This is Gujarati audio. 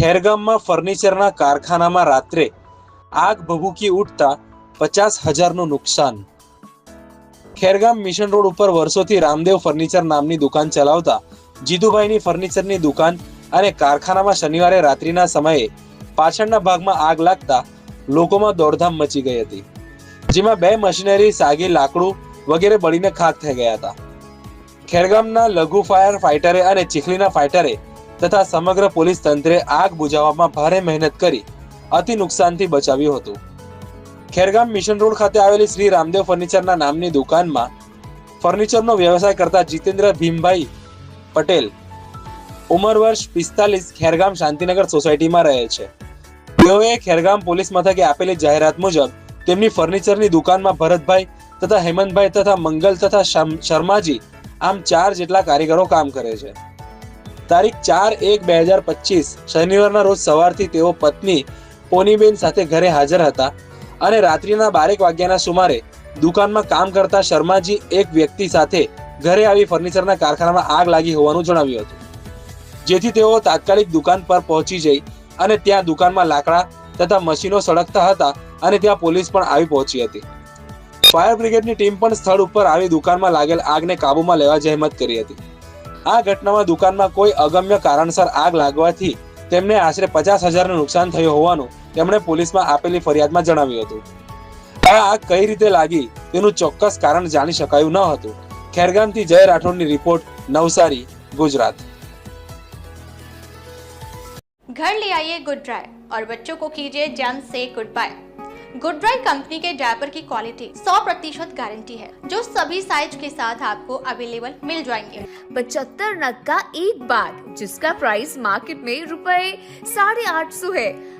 ખેરગામમાં ફર્નિચરના કારખાનામાં રાત્રે આગ ભભૂકી ઉઠતા પચાસ હજારનું નુકસાન. ખેરગામ મિશન રોડ ઉપર વર્ષોથી રામદેવ ફર્નિચર નામની દુકાન ચલાવતા જીતુભાઈની ફર્નિચરની દુકાન અને કારખાનામાં શનિવારે રાત્રિના સમયે પાછળના ભાગમાં આગ લાગતા લોકોમાં દોડધામ મચી ગઈ હતી, જેમાં બે મશીનરી, સાગી, લાકડું વગેરે બળીને ખાક થઈ ગયા હતા. ખેરગામના લઘુ ફાયર ફાઇટરે અને ચીખલીના ફાઇટરે તથા સમગ્ર પોલીસ તંત્રે આગ બુઝાવવામાં ભારે મહેનત કરી અતિ નુકસાનથી બચાવ્યું હતું. ખેરગામ મિશન રોડ ખાતે આવેલી શ્રી રામદેવ ફર્નિચરના નામની દુકાનમાં ફર્નિચરનો વ્યવસાય કરતા જીતેન્દ્ર ભીમભાઈ પટેલ ઉંમર વર્ષ પિસ્તાલીસ ખેરગામ શાંતિનગર સોસાયટીમાં રહે છે. તેઓએ ખેરગામ પોલીસ મથકે આપેલી જાહેરાત મુજબ તેમની ફર્નિચરની દુકાનમાં ભરતભાઈ તથા હેમંતભાઈ તથા મંગલ તથા શર્માજી આમ ચાર જેટલા કારીગરો કામ કરે છે. તારીખ ચાર એક બે હજાર પચીસ શનિવારના રોજ સવારથી તેઓ પત્ની પોનીબેન સાથે ઘરે હાજર હતા અને રાત્રિના બારેક વાગ્યાના સુમારે દુકાનમાં કામ કરતા શર્માજી એક વ્યક્તિ સાથે ઘરે આવી ફર્નિચરના કારખાનામાં આગ લાગી હોવાનું જણાવ્યું હતું. જેથી તેઓ તાત્કાલિક દુકાન પર પહોંચી જઈ અને ત્યાં દુકાનમાં લાકડા તથા મશીનો સળગતા હતા અને ત્યાં પોલીસ પણ આવી પહોંચી હતી. ફાયર બ્રિગેડની ટીમ પણ સ્થળ ઉપર આવી દુકાનમાં લાગેલ આગને કાબૂમાં લેવા જહેમત કરી હતી. આ ઘટનામાં દુકાનમાં કોઈ અગમ્ય કારણસર આગ લાગવાથી તેમને આશરે પચાસ હજારનું નુકસાન થયું હોવાનું તેમણે પોલીસમાં આપેલી ફરિયાદમાં જણાવ્યું હતું આ આગ કઈ રીતે લાગી તેનું ચોક્કસ કારણ જાણી શકાયું ન હતું ખેરગામથી જય રાઠોડની રિપોર્ટ નવસારી ગુજરાત घर ले आइए गुड ड्राई और बच्चों को कीजिए जैम से good bye Good dry company के डायपर की क्वालिटी 100 प्रतिशत गारंटी है, जो सभी साइज़ के साथ आपको अवेलेबल मिल जाएँगे। पचहत्तर नग का एक बार, जिसका प्राइस मार्केट में रुपए साढ़े आठ सौ है।